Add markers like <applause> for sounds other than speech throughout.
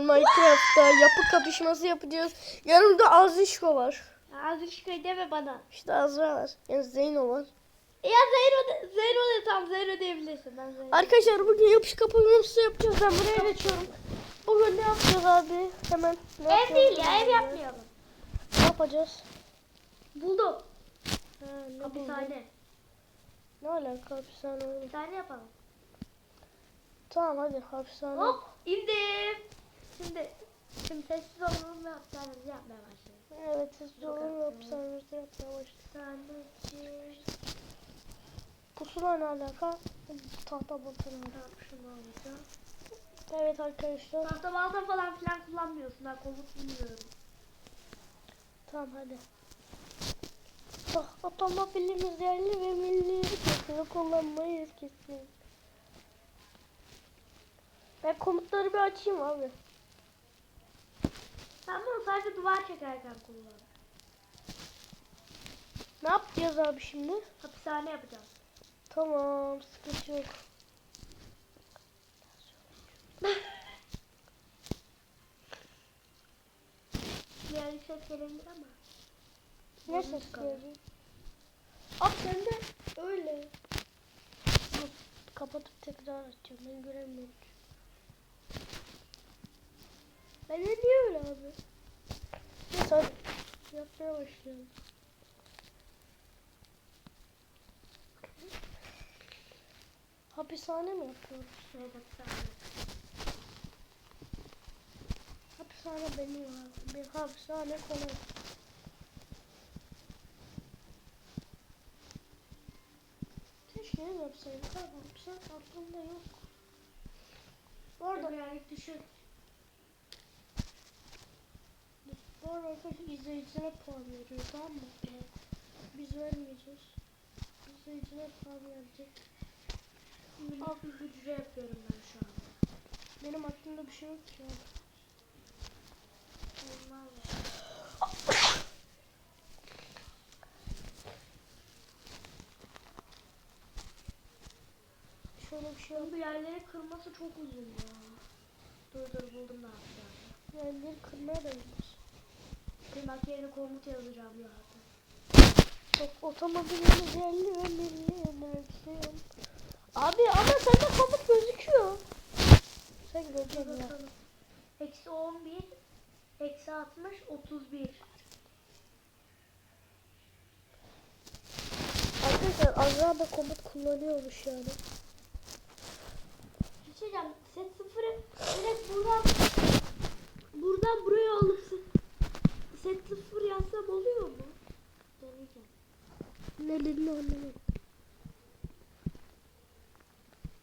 Minecraft'ta yapı kapışması yapacağız. Yanımda Azişko var. Azrişko'yu deme bana. İşte Azra var. Yani Zeyno var. Ya Zeyro de, Zeyro de tam Zeyro diyebilirsin. Ben Zeyro. Arkadaşlar bugün yapış kapışması yapacağız. Ben buraya geçiyorum. Bugün ne yapacağız abi? Hemen. Ne Ev değil ya ev yapmayalım. Ne yapacağız? Buldum. Ha, ne? Hapishane. Ne alaka hapishane tane yapalım. Tamam hadi hapishane. Hop indim. Şimdi şimdi sessiz olalım ve hapishanemizi yapmaya başlayalım. Evet siz doğru hapishanemizde yapmaya başladık. Hapishaneci. Pusula ne alaka? Tahta balta ne alaka? Evet arkadaşlar. Tahta balta falan filan kullanmıyorsun. Ben komut bilmiyorum. Tamam hadi. Bak otomobilimiz yerli ve milli kesin kullanmayız kesin. Ben komutları bir açayım abi. Sen bunu sadece duvar çekerken kullan. Ne yapacağız abi şimdi? Hapishane yapacağız. Tamam sıkıntı yok. Diğer ses gelebilir ama. Ne ses gelecek? Abi sen de öyle. Kapatıp tekrar açacağım ben göremiyorum. Ben de niye öyle abi? Neyse hadi yapmaya başlayalım. Hapishane mi yapıyoruz? Hapishane. Hapishane benim abi. Bir hapishane kolay. Keşke yapsaydık abi. Hapishane aklımda yok. Orada yani düşün. Arada arkadaşlar izleyicilere puan veriyor tamam mı? Biz vermeyeceğiz. İzleyicilere puan verecek. Bir hücre yapıyorum ben şu an. Benim aklımda bir şey yok ki abi. Normal. <coughs> Şöyle bir şey yok. Bu yerleri kırması çok uzun ya. Dur dur buldum ne yapacağım. Yerleri kırmaya da gidiyoruz. Kırmak yerine komut yazacağım zaten. Çok otomobilimiz yerli ve milli yöneltiyorum. Abi ama sende komut gözüküyor. Sen göreceksin ya. Eksi 11, eksi 60, 31. Arkadaşlar Azra da komut kullanıyormuş yani. Bir şey diyeceğim. Set sıfırı direkt buradan buradan buraya alıp set, sıfır yazsam oluyor mu? Deneyeceğim. Ne dediğini anlamadım.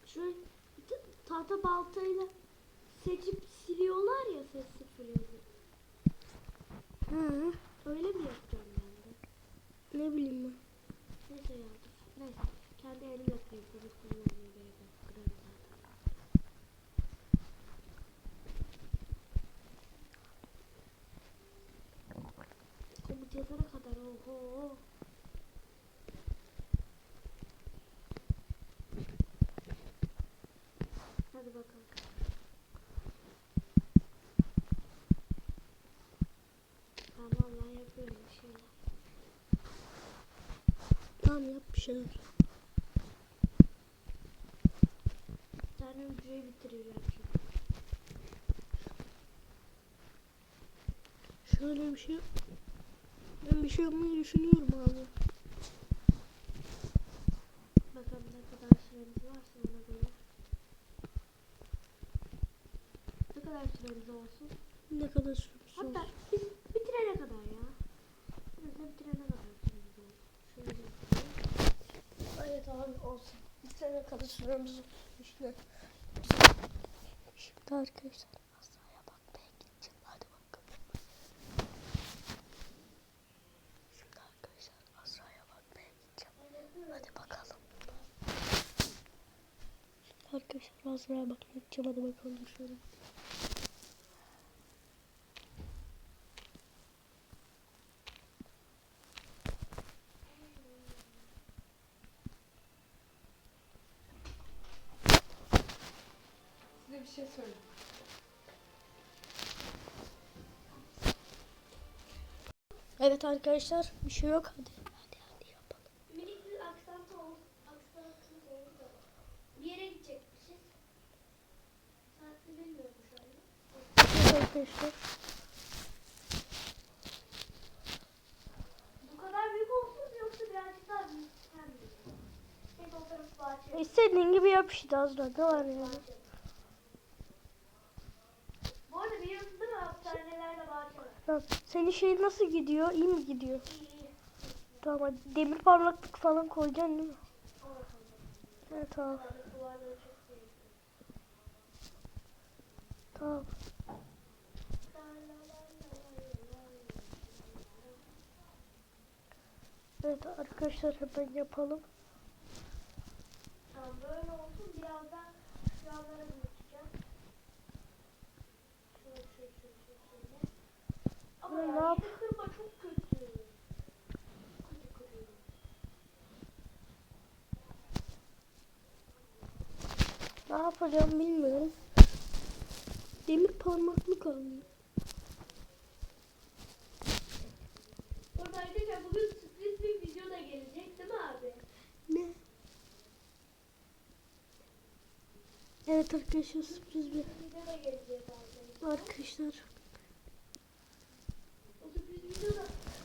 Şöyle tahta baltayla seçip siliyorlar ya set sıfır yazıp. Hı. Öyle mi yapacağım ben de? Ne bileyim ben. Neyse ya. dur. Neyse. Kendi elim yapayım. Komut kullanmaya gerek yok. Kırarım zaten. Yazana kadar oho. Hadi bakalım. Ben vallahi yapıyorum bir şeyler. Tamam yap bir şeyler. Bir tane hücreyi bitireceğim şimdi. Şöyle bir şey Ben bir şey yapmayı düşünüyorum abi. Bakalım ne kadar süremiz varsa ona göre. Ne kadar süremiz olsun? Ne kadar sürmüş Hatta olsun. biz bitirene kadar ya. Biz de bitirene kadar süremiz. Şöyle. Evet abi olsun. Bir sene kadar süremiz olsun. Şimdi arkadaşlar Arkadaşlar bazılara bakmak için bakalım şöyle. Size bir şey söyleyeyim. Evet arkadaşlar bir şey yok hadi. Arkadaşlar. Bu kadar büyük olsun yoksa birazcık daha büyük tarafı bahçe. İstediğin gibi yap işte Azra ne var yani. Bu arada biliyorsun değil mi hapishanelerde bahçe var. Tamam. Senin şey nasıl gidiyor? İyi mi gidiyor? İyi. Tamam hadi demir parlaklık falan koyacaksın değil mi? Evet tamam. Tamam. Evet arkadaşlar hemen yapalım. Tamam böyle olsun birazdan şuralara büyüteceğim. Şöyle şöyle şöyle. Ama Ya ya ne yap- kırma çok kötü. Kötü kırıyor. Ne yapacağım bilmiyorum. Demir parmaklık alayım. Burada arkadaşlar bugün sürpriz bir video da gelecek değil mi abi? Ne? Evet arkadaşlar sürpriz bir arkadaşlar.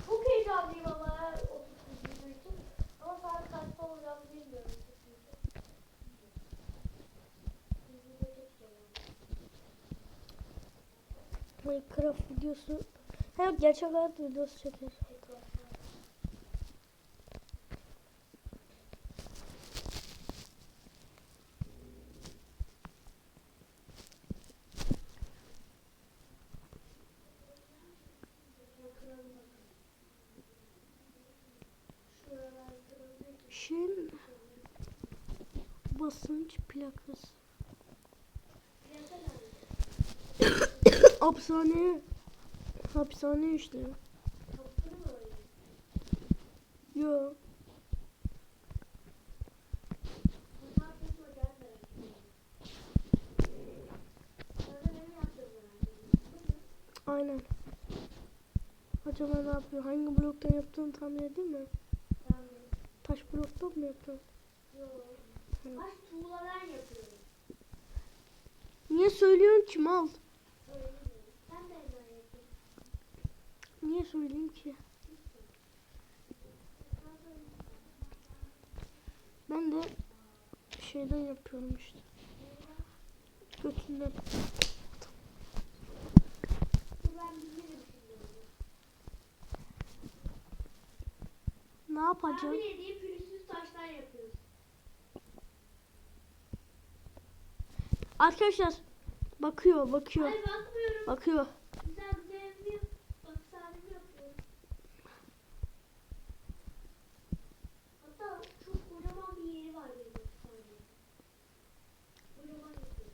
çok heyecanlıyım ama. Ama saat kaçta bilmiyorum. Minecraft videosu. Ha gerçek hayat videosu çeker. Tekrar. Şin basınç plakası. <coughs> Hapishane. Hapishane işte. Yo. Aynen. Acaba ne yapıyor? Hangi bloktan yaptığını tahmin edeyim mi? Taş bloktan mı yaptın? Taş tuğladan yapıyorum. Niye söylüyorsun ki mal? Sen de yapıyorsun. Niye söyleyeyim ki? Ben de şeyden yapıyorum işte. Götünden. Ben. Ne yapacağım? Tahmin edeyim pürüzsüz taştan yapıyoruz. Arkadaşlar bakıyor, bakıyor, Hayır bakmıyorum. bakıyor. Güzel güzel evli hapishanemi yapıyorum. Hatta çok kocaman bir yeri var benim hapisanemin. Kocaman yapıyorum.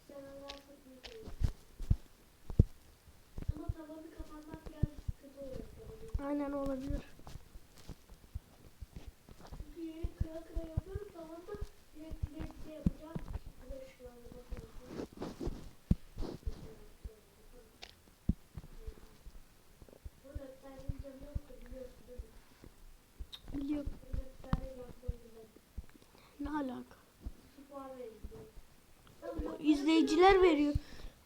İsteyen varsa büyütüyorum. Ama tavanı kapatmak biraz sıkıntı oluyor. tavanı. Aynen olabilir. Çünkü yeri kıra kıra yapıyorum tavanı da direkt direkt şey yapacağım. Hadi şuralara bakalım. Burada bir tane canı yoktu biliyorsun değil mi? Biliyorum. Ne alaka? İzleyiciler veriyor.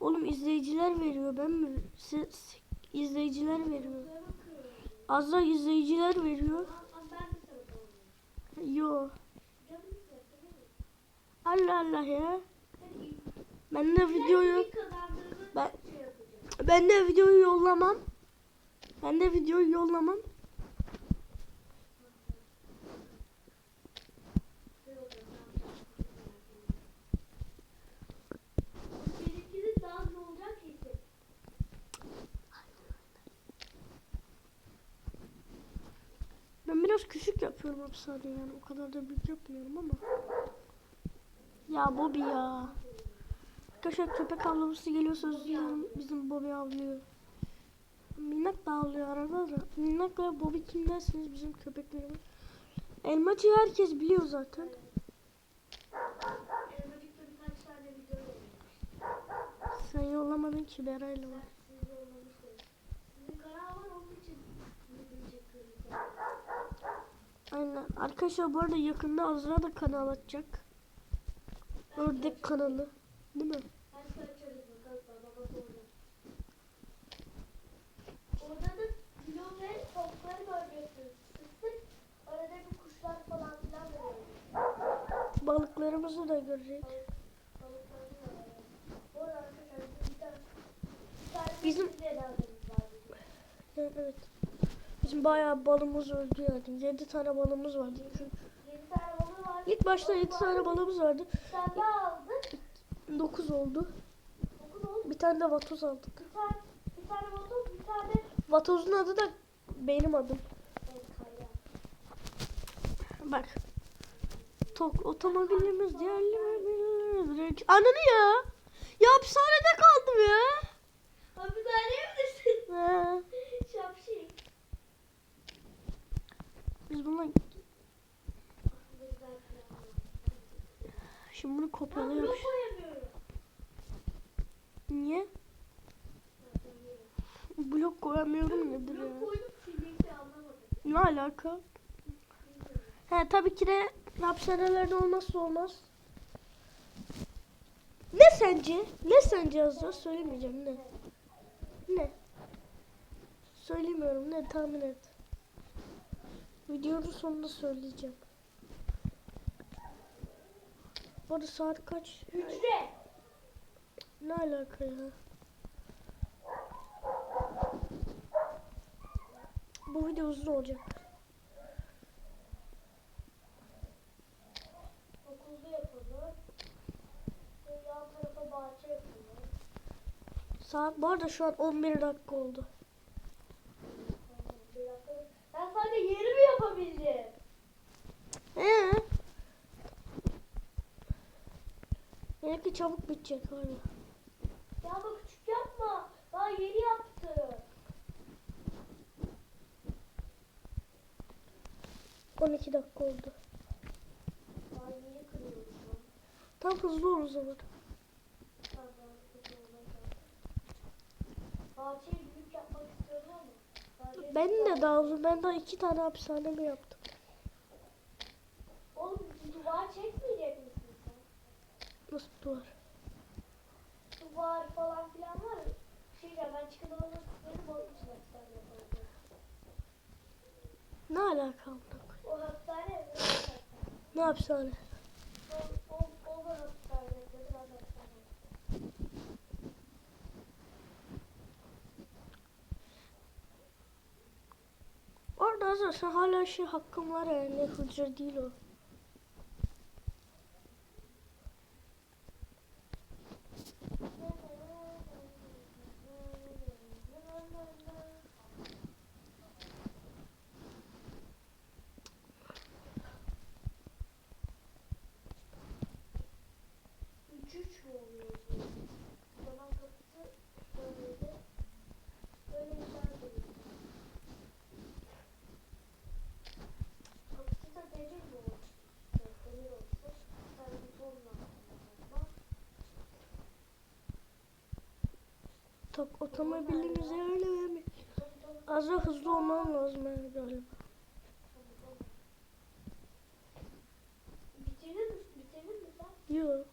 Oğlum izleyiciler veriyor. Ben mi? Siz, izleyiciler veriyor. Azra izleyiciler veriyor. Yo. Allah Allah ya. Ben de videoyu Ben- ben de videoyu yollamam. Ben de videoyu yollamam. Şey olacak, ne yapacağım? Benimkinin daha hızlı olacak kesin. Ben biraz küçük yapıyorum hapishane yani. O kadar da büyük yapmıyorum ama. Ya Bobby ya. Arkadaşlar köpek avlaması geliyorsa üzülüyorum. Bizim Bobby avlıyor. Minnak da avlıyor arada da. Minnakla Bobby kim dersiniz bizim köpeklerimiz. Elmacıyı herkes biliyor zaten. Sen yollamadın ki Beray'la var. Siz yollamışsınız. bir kanal var onun için video çekiyorum. Aynen. Arkadaşlar bu arada yakında Azra da kanal açacak. Ördek kanalı. Değil mi? Balıklarımızı da görecek. Bizim- evet. Bizim bayağı balımız öldü yani. 7 tane balımız vardı. İlk başta 7 tane balımız vardı. Bir tane daha aldık. 9 oldu. Bir tane de vatoz aldık. Bir tane, motor, bir tane Vatozun adı da benim adım. Bak. Tok otomobilimiz diğerli Ananı ya. Ya hapishanede kaldım ya. Hapishaneye misin? He. Biz bununla şimdi bunu kopyalıyoruz. Niye? Blok koyamıyorum nedir ya? Anlamadım. Ne alaka? He tabii ki de hapishanelerde olmazsa olmaz. Ne sence? Ne sence yazacağız? Söylemeyeceğim ne? Ne? Söylemiyorum ne tahmin et. Videonun sonunda söyleyeceğim. Bu arada saat kaç? Hücre. Ne alaka ya? Bu video uzun olacak. Okulda yapılır. Yan tarafa bahçe yapılır. Saat bu arada şu an 11 dakika oldu. Ben sadece yerimi yapabildim. Ee? Benimki çabuk bitecek hala. Ya bak küçük yapma. Daha yeni yaptı. 12 dakika oldu. Tam hızlı ol o zaman. Bahçeyi büyük yapmak istiyorum ama. bahçeyi Ben de daha uzun. Ben daha iki tane hapishane mi yaptım? Oğlum duvar çekmeyecek misin sen? Nasıl duvar? Duvar falan filan var ya. Şey ya ben benim onun için hapishane yapalım. Ne alaka amına koyayım? O benim hapishane. Ne hapishane? O, o, o da hapishane dedi ben de hapishane. Azra sen hala şey hakkın var yani. Hücre değil o. Üç üç mü oluyor? Zaman kapısı böyleydi. Böyle bir tane duruyor. Kapısı da demir mi olsun? Evet, demir olsun. Bir tane butonla ama Tak otomobilimizi öyle mi? Azra hızlı olman lazım yani galiba. Bitirdin mi? Bitirdin mi sen? Yok.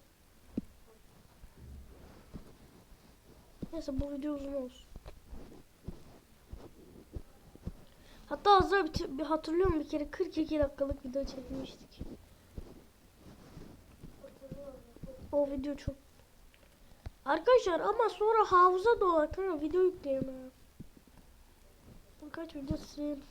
Neyse bu video uzun olsun. Hatta Azra bir, bir hatırlıyorum bir kere 42 dakikalık video çekmiştik. O video çok. Arkadaşlar ama sonra hafıza dolar kanka video yükleyemem. Birkaç video sileyim.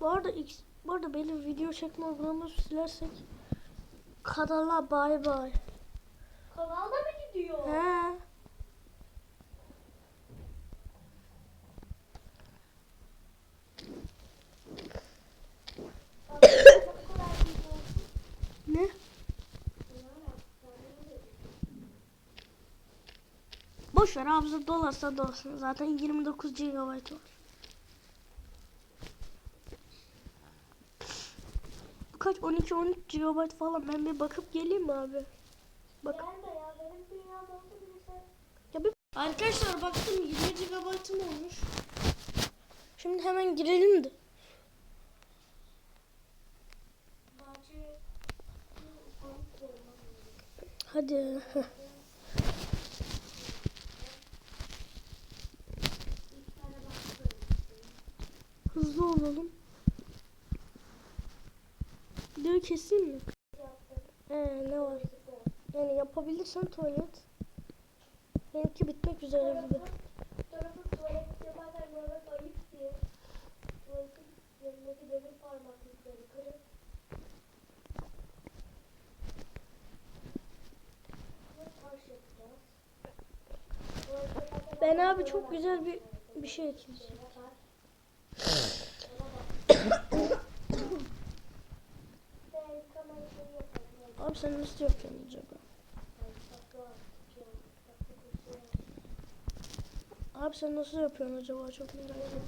Bu arada X, bu arada benim video çekme uygulaması silersek kanala bay bay. Kanalda mı gidiyor? He. Bak, bu kadar büyük olsun. Ne? Ver hafıza dolarsa dolsun. Zaten 29 GB var. Bu kaç 12 13 GB falan ben bir bakıp geleyim mi abi? Bak Gelme ya oldu Arkadaşlar baktım 20 GB'ım olmuş. Şimdi hemen girelim de. Hadi. <laughs> heh. İlk tane bahçe Hızlı olalım. Videoyu keseyim mi? Ee, ne var? Yani yapabilirsen tuvalet. Benimki bitmek üzere yaparken Ben abi çok güzel bir bir şey ekleyeceğim. yapar. Ona bak. Ben kamerayı yaparım. Abi sen nasıl yapacaksın acaba? Abi sen nasıl yapıyorsun acaba çok merak ediyorum.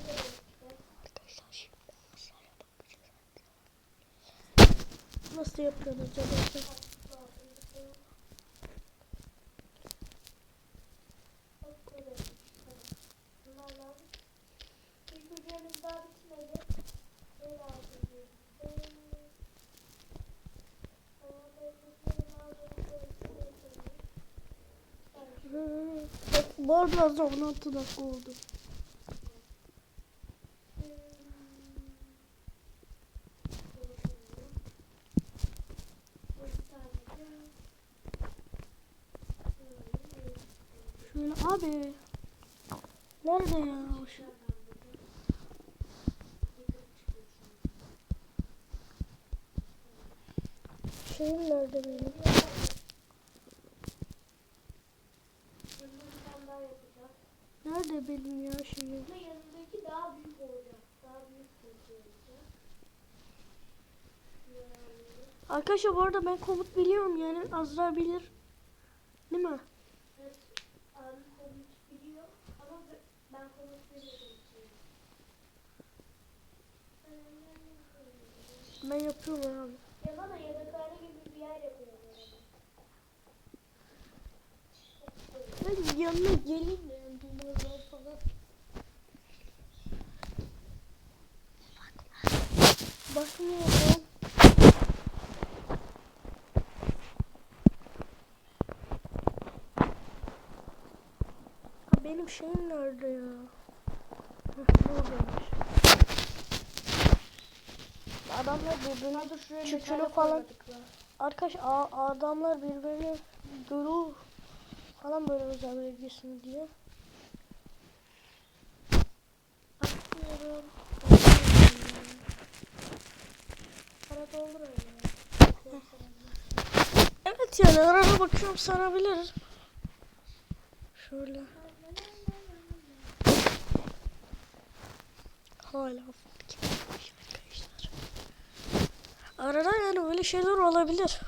Nasıl yapıyorsun acaba? sen? Hı. Arada az da 16 dakika oldu. Şöyle abi. Nerede ya? o şey? Şeyim nerede benim? Nerede benim ya şeyim? yanındaki daha büyük olacak. Daha büyük olacak. Yani, Arkadaşlar bu arada ben komut biliyorum yani Azra bilir. Değil mi? evet, abim komut biliyor ama be- ben komut. Ben yapıyorum abi. Ya bana yemekhane gibi bir yer yapıyor. Ben yanına geleyim de yani duvarlar falan. Bakmıyorum. Benim şeyim nerede ya? Buradaymış. Adamlar birbirini çükünü falan Arkadaş a- adamlar birbirini görür falan böyle özel bilgisini diye. Bakmıyorum. Evet yani arada bakıyorum sarabilir. Şöyle. Hala arkadaşlar. Arada yani böyle şeyler olabilir.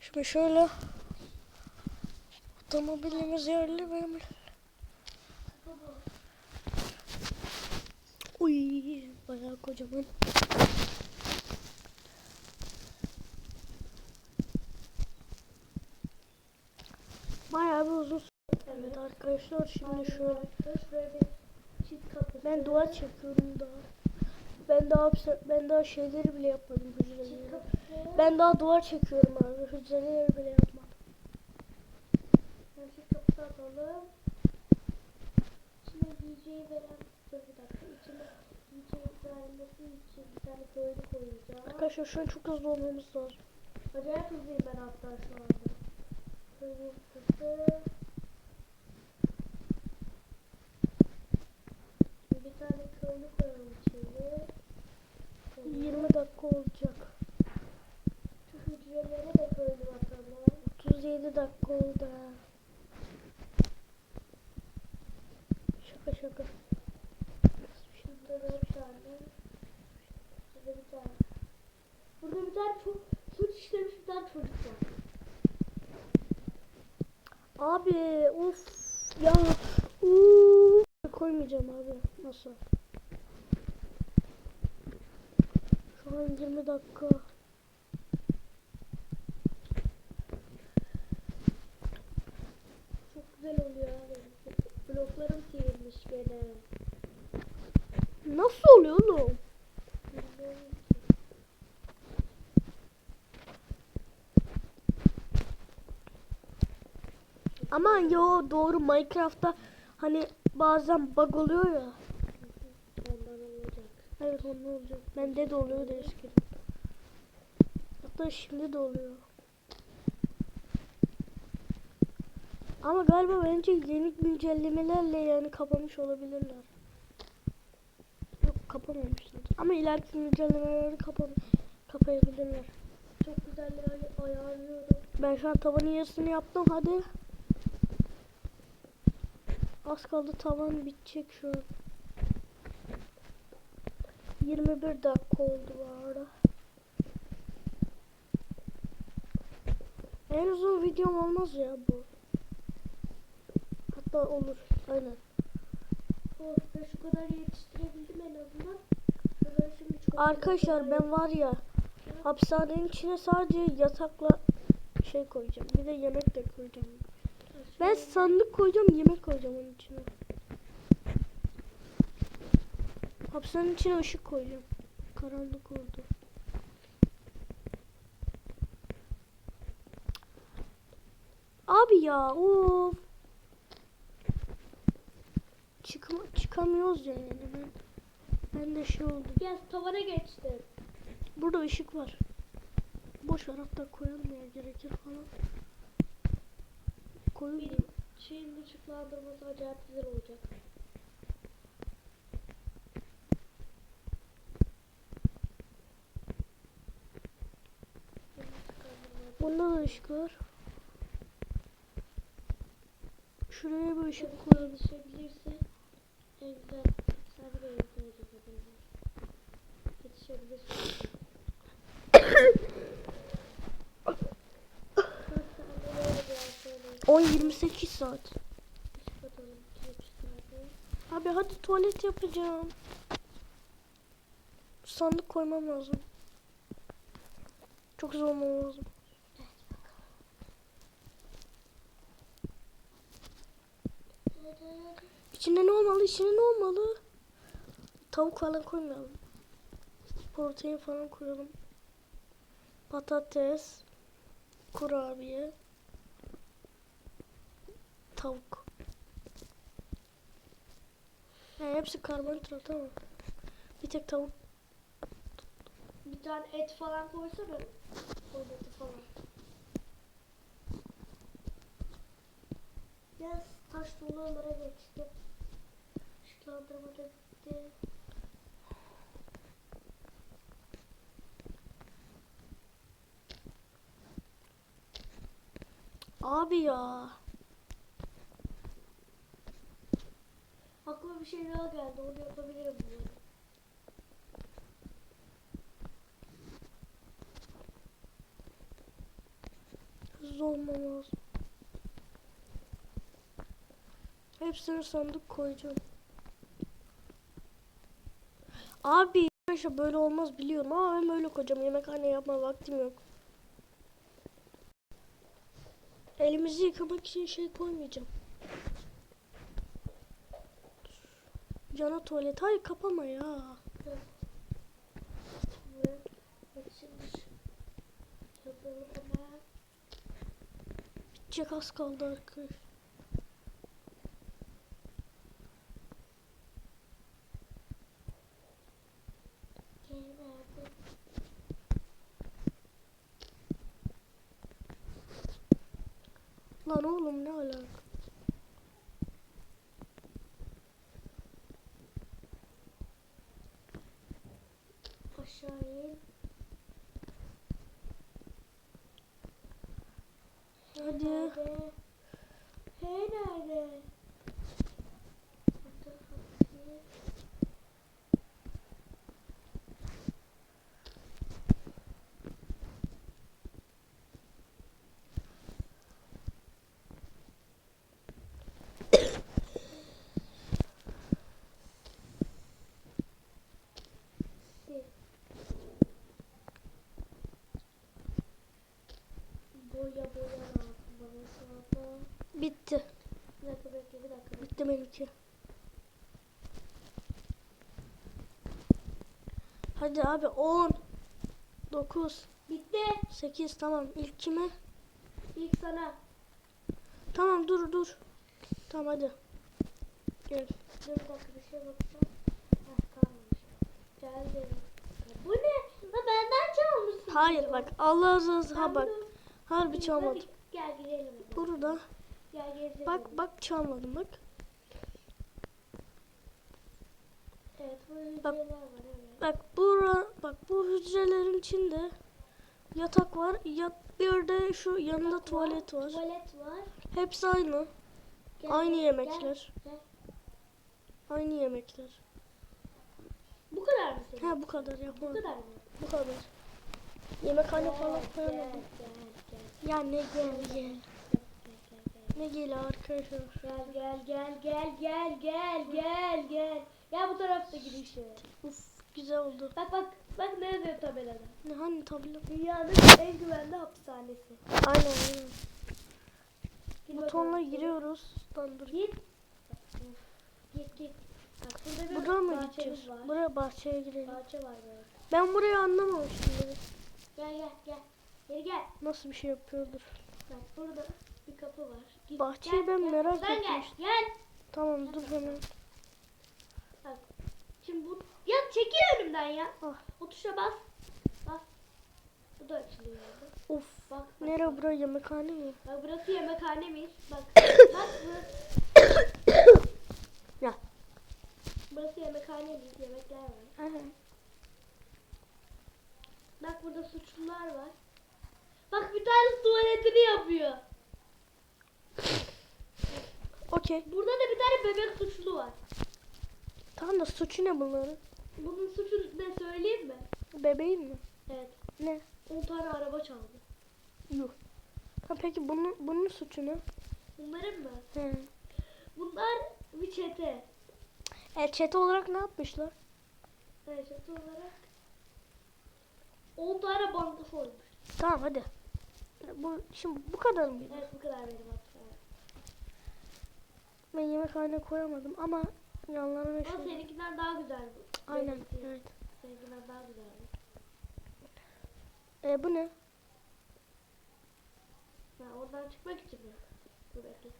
Şimdi şöyle otomobilimiz yerli benim. Uy bayağı kocaman. Bayağı bir uzun süre. Evet arkadaşlar şimdi şöyle. Ben duvar çekiyorum daha. Ben daha ben daha şeyleri bile yapmadım hücreleri. Ben daha duvar çekiyorum abi. Hücreleri bile yapmadım. Ben çift kapısı atalım. İçine yiyeceği veren dur bir dakika. İçine yiyeceği vermesi için bir tane köylü koyacağım. Arkadaşlar şu an çok hızlı olmamız lazım. Acayip hızlıyım ben hatta şu anda. Köylü kapısı. Bir tane köylü koyalım içeri. 20 dakika olacak. Şu hücrelere de köylü bakalım. 37 dakika oldu. ha. Şaka şaka. Şurada dört tane. Burada bir tane. Burada bir tane çok suç işlemiş bir tane çocuk var. Abi uf ya uf. koymayacağım abi nasıl? Şu an 20 dakika. nasıl oluyor oğlum? Bilmiyorum ki. Ama yo doğru Minecraft'ta hani bazen bug oluyor ya. Ondan olacak. Evet onun olacak. Bende de oluyor da eskiden. Hatta şimdi de oluyor. Ama galiba bence yeni güncellemelerle yani kapamış olabilirler. Yok kapamamışlar. Ama ileriki güncellemeleri kapa kapayabilirler. Çok güzel ay- ayarlıyorum. Ben şu an tavanın yarısını yaptım hadi. Az kaldı tavan bitecek şu an. 21 dakika oldu bu arada. En uzun videom olmaz ya bu. Hatta olur. Aynen. Oh ben şu kadar yetiştirebildim en azından. Arkadaşlar ben var ya hapishanenin içine sadece yatakla şey koyacağım. Bir de yemek de koyacağım. Ben sandık koyacağım, yemek koyacağım onun içine. Hapishanenin içine ışık koyacağım. Karanlık oldu. Abi ya, of. Çıkma, çıkamıyoruz ya yani ben. Ben de şey oldu. Biraz tavana geçtim. Burada ışık var. Boş ver hatta koyalım ya gerekir falan. Koyun. Benim şeyin ışıklandırması acayip güzel olacak. Benim ışıklandırma- Bunda da ışık var. Şuraya bir ışık koyalım. yetişebilirse en güzel sen de yetişebilirsin. Yetişebilirsin. Kaç tane böyle biraz şöyle 10-28 saat. ışık atalım. 2-3 tane. Abi hadi tuvalet yapacağım. Sandık koymam lazım. Çok zor olmam lazım. İçinde ne olmalı? İçinde ne olmalı? Tavuk falan koymayalım. Protein falan koyalım. Patates. Kurabiye. Tavuk. Yani hepsi karbonhidrat ama. Bir tek tavuk. Bir tane et falan koysana. Omleti falan. Biraz taş dolarlara geçtim. Işıklandırma da bitti. Abi ya. Bir şey daha geldi. Onu yapabilirim bu arada. Hızlı olmam lazım. Hepsini sandık koyacağım. Abi arkadaşlar böyle olmaz biliyorum ama ben böyle koyacağım. Yemekhane yapma vaktim yok. Elimizi yıkamak için şey koymayacağım. Yana tuvalet. Hayır kapama ya. Bitecek az kaldı arkadaş. Genelde Lan oğlum ne alaka? aşağı in. Hadi. Nerede? Hey nerede? Burada hapsi. Si. Boya boya lazım bana sağda. Bitti. Benimki. Hadi abi 10 9 Bitti. 8 tamam ilk kime? İlk sana. Tamam dur dur. Tamam hadi. Gel. Dur bir dakika bir şey bakacağım. Heh kalmamış. Geldi. Bu ne? La benden çalmışsın. Hayır bak Allah razı olsun. Ha bak. Harbi çalmadım. Gel gidelim. hadi. Burada. Gel gezelim. Bak bak çalmadım bak. Evet bu Bak. var. Bak bura bak bu hücrelerin içinde yatak var. Yat bir de şu yanında Bak tuvalet var. Tuvalet var. Hepsi aynı. Gel, Aynı yemekler. Gel, gel. Aynı yemekler. Bu kadar mı senin? Ha bu kadar Bu yapmadım. kadar mı? Bu kadar. Yemekhane falan koyamadım. Ya ne gel gel. Gel, gel, gel. Ne gel arkadaşlar. Gel gel gel gel gel gel gel gel. Ya bu tarafta girişi. Uf güzel oldu. Bak bak bak ne yazıyor tabelada. Ne hani tablo? Dünyanın en güvenli hapishanesi. Aynen aynen. Gir Butonla bakalım. giriyoruz. Standart. Git. Git git. Bak burada bir Buradan mı gideceğiz? var. Buraya bahçeye girelim. Bahçe var böyle. Ben burayı anlamamıştım. böyle. Gel gel gel. Geri gel. Nasıl bir şey yapıyordur. Bak burada bir kapı var. Git, Bahçeyi ben merak Buradan gel. etmiştim. Gel. Tamam dur hemen. Şimdi bu ya çekil önümden ya. Ah. O tuşa bas. Bas. Bu da açılıyor. Of. Bak. bak. Nere bura yemekhane mi? Bak burası yemekhanemiz. Bak. bak bu. <coughs> Ya. Burası yemekhanemiz. Yemekler var. Aha. Bak burada suçlular var. Bak bir tane tuvaletini yapıyor. <coughs> Okey. Burada da bir tane bebek suçlu var. Tamam da suçu ne bunların? Bunun suçu ne söyleyeyim mi? Bebeğin mi? Evet. Ne? 10 tane araba çaldı. Yuh. Ha peki bunun bunun suçu ne? Bunların mı? He. Bunlar bir çete. E çete olarak ne yapmışlar? Evet çete olarak 10 tane banka soymuş. Tamam hadi. Bu şimdi bu kadar mıydı? Evet bu kadar benim hatta. Ben yemekhane koyamadım ama yanlarına Ama şey. seninkinden daha güzel bu. Aynen Benimki. evet. Seninkinden daha güzel. E bu ne? Ha, oradan çıkmak için mi? Dur bekle.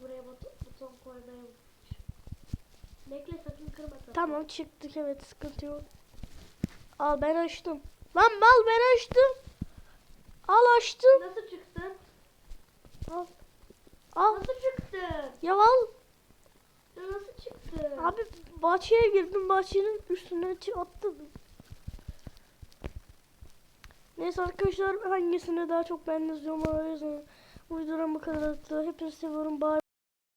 Buraya buton, buton koymaya unutmuş. Bekle sakın kırma sakın. Tamam çıktık evet sıkıntı yok. Al ben açtım. Lan mal ben açtım. Al açtım. Nasıl çıktın? Al. Al. Nasıl çıktın? Ya al. Nasıl çıktın? Abi bahçeye girdim bahçenin üstüne atladım. Neyse arkadaşlar hangisini daha çok beğendiniz yorumlara yazın. Videodan bu kadar. Hepinizi seviyorum. Bye.